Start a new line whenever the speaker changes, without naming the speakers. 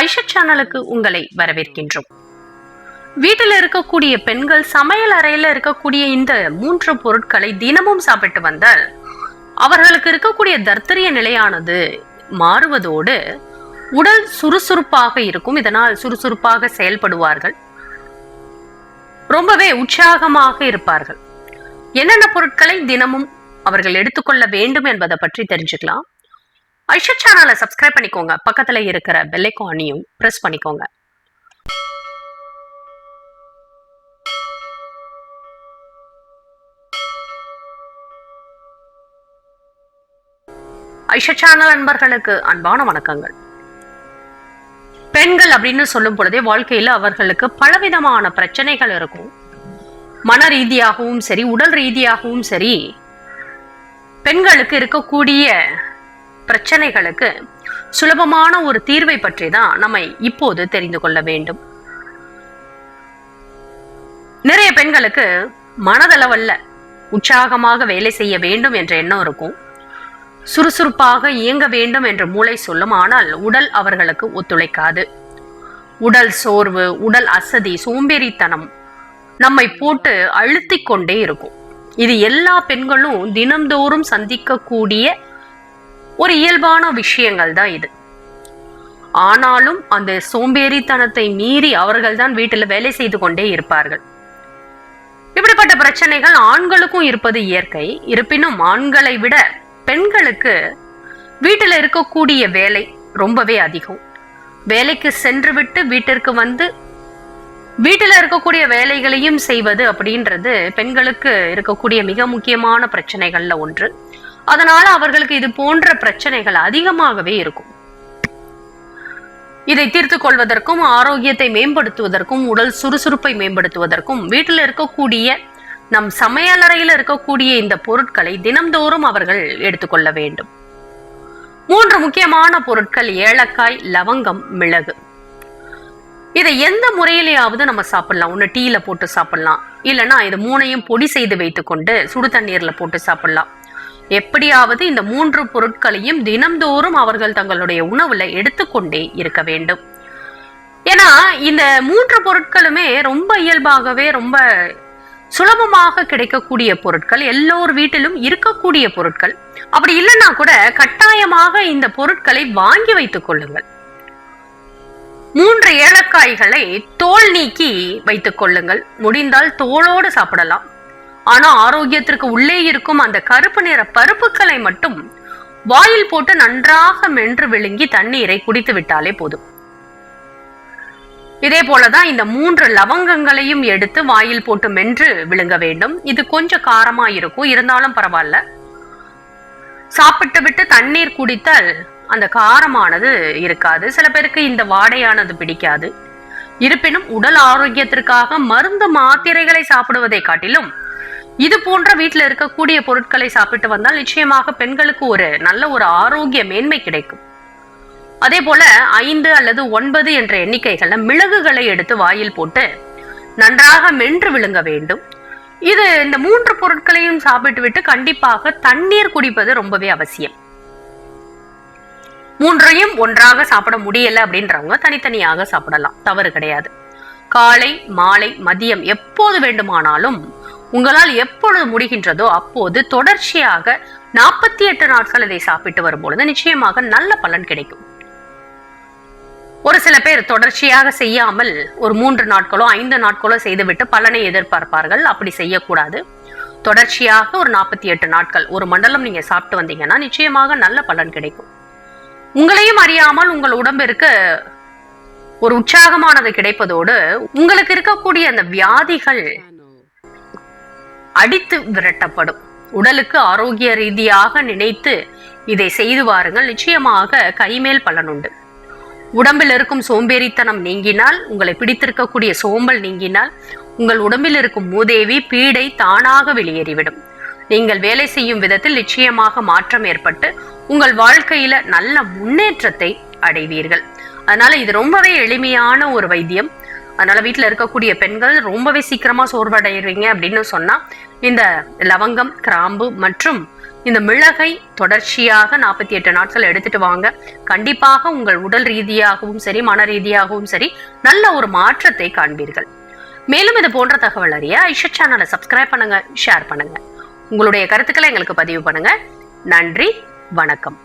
ஐஷா சேனலுக்கு உங்களை வரவேற்கின்றோம். வீட்டில் இருக்கக்கூடிய பெண்கள் சமையல் அறையில இருக்கக்கூடிய இந்த மூன்று பொருட்களை தினமும் சாப்பிட்டு வந்தால் அவர்களுக்கு இருக்கக்கூடிய தர்த்தரிய நிலையானது மாறுவதோடு உடல் சுறுசுறுப்பாக இருக்கும். இதனால் சுறுசுறுப்பாக செயல்படுவார்கள். ரொம்பவே உற்சாகமாக இருப்பார்கள். என்னென்ன பொருட்களை தினமும் அவர்கள் எடுத்துக்கொள்ள வேண்டும் என்பதை பற்றி தெரிஞ்சுக்கலாம். ஐஷா சேனலை சப்ஸ்கிரைப் பண்ணிக்கோங்க. பக்கத்துல இருக்கிற பெல்லைக்கானையும் ப்ரெஸ் பண்ணிக்கோங்க. ஐஷா சேனல் அன்பர்களுக்கு அன்பான வணக்கங்கள். பெண்கள் அப்படின்னு சொல்லும் பொழுதே வாழ்க்கையில அவர்களுக்கு பலவிதமான பிரச்சனைகள் இருக்கும். மன ரீதியாகவும் சரி உடல் ரீதியாகவும் சரி பெண்களுக்கு இருக்கக்கூடிய பிரச்சனைகளுக்கு சுலபமான ஒரு தீர்வை பற்றி தான் நம்ம இப்போது தெரிந்து கொள்ள வேண்டும். நிறைய பெண்களுக்கு மனதளவல்ல உற்சாகமாக வேலை செய்ய வேண்டும் என்ற எண்ணம் இருக்கும். சுறுசுறுப்பாக இயங்க வேண்டும் என்று மூளை சொல்லும் ஆனால் உடல் அவர்களுக்கு ஒத்துழைக்காது. உடல் சோர்வு உடல் அசதி சோம்பேறித்தனம் நம்மை போட்டு அழுத்திக் கொண்டே இருக்கும். இது எல்லா பெண்களும் தினம்தோறும் சந்திக்கக்கூடிய ஒரு இயல்பான விஷயங்கள் தான் இது. ஆனாலும் அந்த சோம்பேறித்தனத்தை மீறி அவர்கள் தான் வீட்டில் வேலை செய்து கொண்டே இருப்பார்கள். இப்படிப்பட்ட பிரச்சனைகள் ஆண்களுக்கும் இருப்பது இயற்கை. இருப்பினும் ஆண்களை விட பெண்களுக்கு வீட்டில் இருக்கக்கூடிய வேலை ரொம்பவே அதிகம். வேலைக்கு சென்று விட்டு வீட்டிற்கு வந்து வீட்டில் இருக்கக்கூடிய வேலைகளையும் செய்வது அப்படின்றது பெண்களுக்கு இருக்கக்கூடிய மிக முக்கியமான பிரச்சனைகள்ல ஒன்று. அதனால அவர்களுக்கு இது போன்ற பிரச்சனைகள் அதிகமாகவே இருக்கும். இதை தீர்த்து கொள்வதற்கும் ஆரோக்கியத்தை மேம்படுத்துவதற்கும் உடல் சுறுசுறுப்பை மேம்படுத்துவதற்கும் வீட்டில் இருக்கக்கூடிய நம் சமையலறையில் இருக்கக்கூடிய இந்த பொருட்களை தினம்தோறும் அவர்கள் எடுத்துக்கொள்ள வேண்டும். மூன்று முக்கியமான பொருட்கள் ஏலக்காய் லவங்கம் மிளகு. இதை எந்த முறையிலேயாவது நம்ம சாப்பிடலாம். ஒன்று டீயில் போட்டு சாப்பிடலாம். இல்லைன்னா இது மூணையும் பொடி செய்து வைத்துக்கொண்டு சுடு தண்ணீர்ல போட்டு சாப்பிடலாம். எப்படியாவது இந்த மூன்று பொருட்களையும் தினம்தோறும் அவர்கள் தங்களுடைய உணவுல எடுத்துக்கொண்டே இருக்க வேண்டும். ஏன்னா இந்த மூன்று பொருட்களுமே ரொம்ப இயல்பாகவே ரொம்ப சுலபமாக கிடைக்கக்கூடிய பொருட்கள் எல்லோர் வீட்டிலும் இருக்கக்கூடிய பொருட்கள். அப்படி இல்லைன்னா கூட கட்டாயமாக இந்த பொருட்களை வாங்கி வைத்துக் கொள்ளுங்கள். மூன்று ஏலக்காய்களை தோல் நீக்கி வைத்துக் கொள்ளுங்கள். முடிந்தால் தோலோடு சாப்பிடலாம். ஆனா ஆரோக்கியத்திற்கு உள்ளே இருக்கும் அந்த கருப்பு நிற பருப்புகளை மட்டும் வாயில் போட்டு நன்றாக மென்று விழுங்கி தண்ணீரை குடித்து விட்டாலே போதும். இதே போலதான் இந்த மூன்று லவங்கங்களையும் எடுத்து வாயில் போட்டு மென்று விழுங்க வேண்டும். இது கொஞ்சம் காரமா இருக்கும். இருந்தாலும் பரவாயில்ல. சாப்பிட்டு விட்டு தண்ணீர் குடித்தால் அந்த காரமானது இருக்காது. சில பேருக்கு இந்த வாடையானது பிடிக்காது. இருப்பினும் உடல் ஆரோக்கியத்திற்காக மருந்து மாத்திரைகளை சாப்பிடுவதை காட்டிலும் இது போன்ற வீட்டில் இருக்கக்கூடிய பொருட்களை சாப்பிட்டு வந்தால் நிச்சயமாக பெண்களுக்கு ஒரு நல்ல ஒரு ஆரோக்கிய மேன்மை கிடைக்கும். அதே போல ஐந்து அல்லது ஒன்பது என்ற எண்ணிக்கைகள்ல மிளகுகளை எடுத்து வாயில் போட்டு நன்றாக மென்று விழுங்க வேண்டும். இது இந்த மூன்று பொருட்களையும் சாப்பிட்டு விட்டு கண்டிப்பாக தண்ணீர் குடிப்பது ரொம்பவே அவசியம். மூன்றையும் ஒன்றாக சாப்பிட முடியல அப்படின்றவங்க தனித்தனியாக சாப்பிடலாம். தவறு கிடையாது. காலை மாலை மதியம் எப்போது வேண்டுமானாலும் உங்களால் எப்பொழுது முடிகின்றதோ அப்போது தொடர்ச்சியாக நாற்பத்தி எட்டு நாட்கள் இதை சாப்பிட்டு வரும்பொழுது நிச்சயமாக நல்ல பலன் கிடைக்கும். ஒரு சில பேர் தொடர்ச்சியாக செய்யாமல் ஒரு மூன்று நாட்களோ ஐந்து நாட்களோ செய்துவிட்டு பலனை எதிர்பார்ப்பார்கள். அப்படி செய்யக்கூடாது. தொடர்ச்சியாக ஒரு நாற்பத்தி எட்டு நாட்கள் ஒரு மண்டலம் நீங்க சாப்பிட்டு வந்தீங்கன்னா நிச்சயமாக நல்ல பலன் கிடைக்கும். உங்களையும் அறியாமல் உங்கள் உடம்பிற்கு ஒரு உற்சாகமானது கிடைப்பதோடு உங்களுக்கு இருக்கக்கூடிய அந்த வியாதிகள் அடித்து விரட்டப்படும். உடலுக்கு ஆரோக்கிய ரீதியாக நினைத்து இதை செய்து வாருங்கள். நிச்சயமாக கைமேல் பலன் உண்டு. உடம்பில் இருக்கும் சோம்பேறித்தனம் நீங்கினால் உங்களை பிடித்திருக்கக்கூடிய சோம்பல் நீங்கினால் உங்கள் உடம்பில் இருக்கும் மூதேவி பீடை தானாக வெளியேறிவிடும். நீங்கள் வேலை செய்யும் விதத்தில் நிச்சயமாக மாற்றம் ஏற்பட்டு உங்கள் வாழ்க்கையில நல்ல முன்னேற்றத்தை அடைவீர்கள். அதனால இது ரொம்பவே எளிமையான ஒரு வைத்தியம். அதனால வீட்டில் இருக்கக்கூடிய பெண்கள் ரொம்பவே சீக்கிரமா சோர்வடைவீங்க அப்படின்னு சொன்னா இந்த லவங்கம் கிராம்பு மற்றும் இந்த மிளகை தொடர்ச்சியாக நாற்பத்தி எட்டு நாட்கள் எடுத்துட்டு வாங்க. கண்டிப்பாக உங்கள் உடல் ரீதியாகவும் சரி மன ரீதியாகவும் சரி நல்ல ஒரு மாற்றத்தை காண்பீர்கள். மேலும் இது போன்ற தகவல் அறிய ஐஷா சேனலை சப்ஸ்கிரைப் பண்ணுங்க ஷேர் பண்ணுங்க. உங்களுடைய கருத்துக்களை எங்களுக்கு பதிவு பண்ணுங்க. நன்றி வணக்கம்.